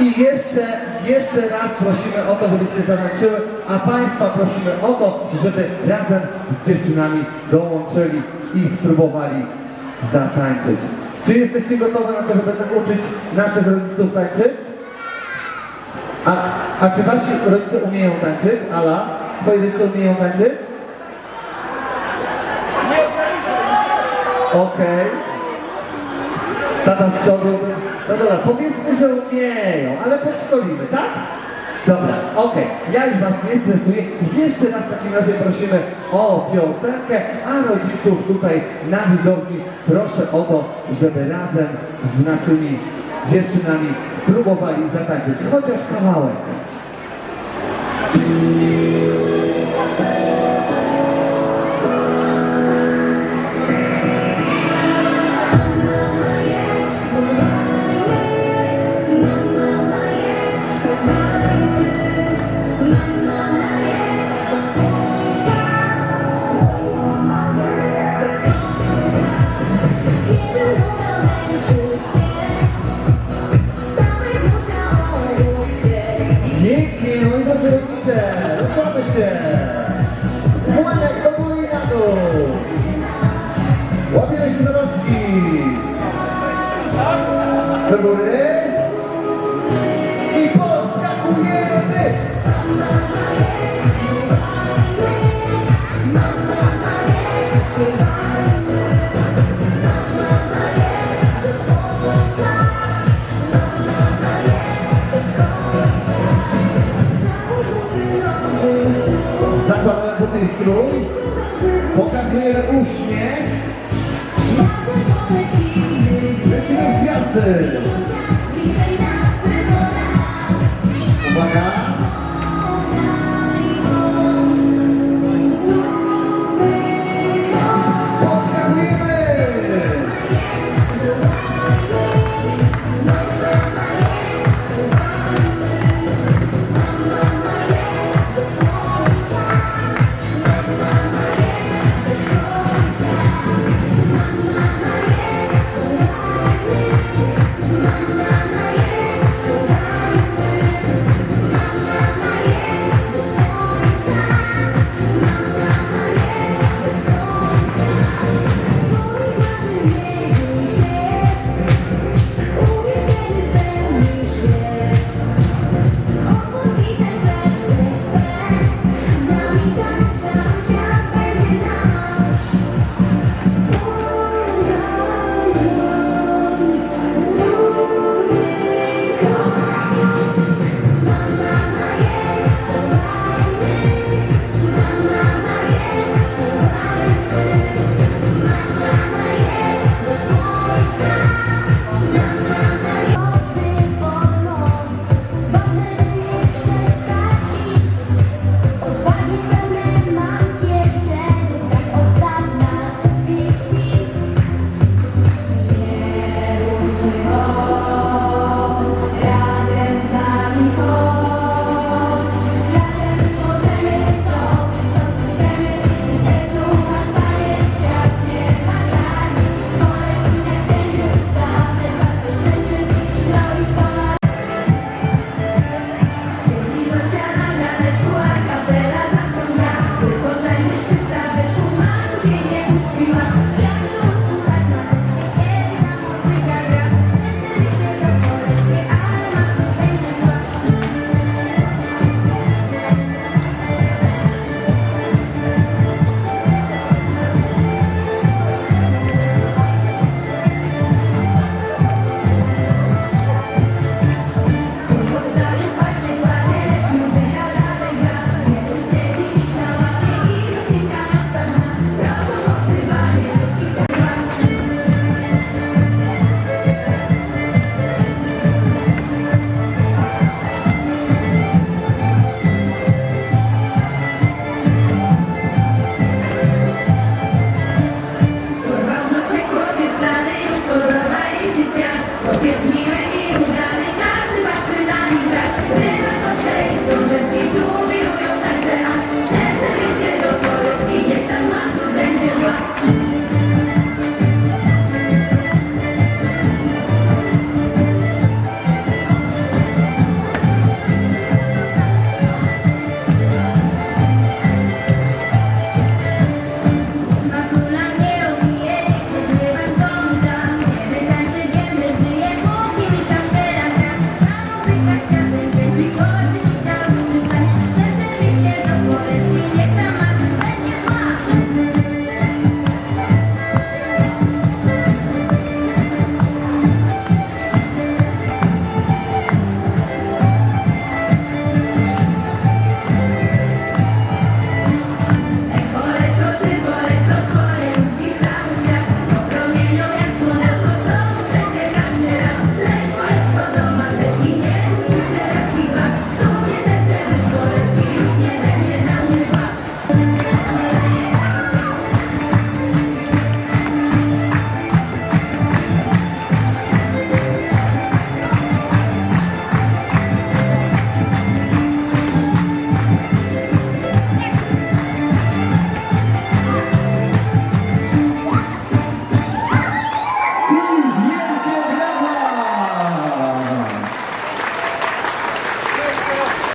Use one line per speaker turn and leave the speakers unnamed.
I jeszcze, jeszcze raz prosimy o to, żebyście zatańczyły, a Państwa prosimy o to, żeby razem z dziewczynami dołączyli i spróbowali zatańczyć. Czy jesteście gotowe na to, żeby nauczyć naszych rodziców tańczyć? A, a czy wasi rodzice umieją tańczyć? Ala, twoi rodzice umieją tańczyć? Okej. Tata z przodu. No dobra, powiedzmy, że umieją, ale podszkolimy, tak? Dobra, okej. Ja już was nie stresuję. Jeszcze raz w takim razie prosimy o piosenkę, a rodziców tutaj na widowni proszę o to, żeby razem z naszymi dziewczynami spróbowali zatańczyć chociaż kawałek. Drodzy rodzice, ruszamy się. Młonek do góry i na dół. Łapiemy się za rączki. Do góry. parte de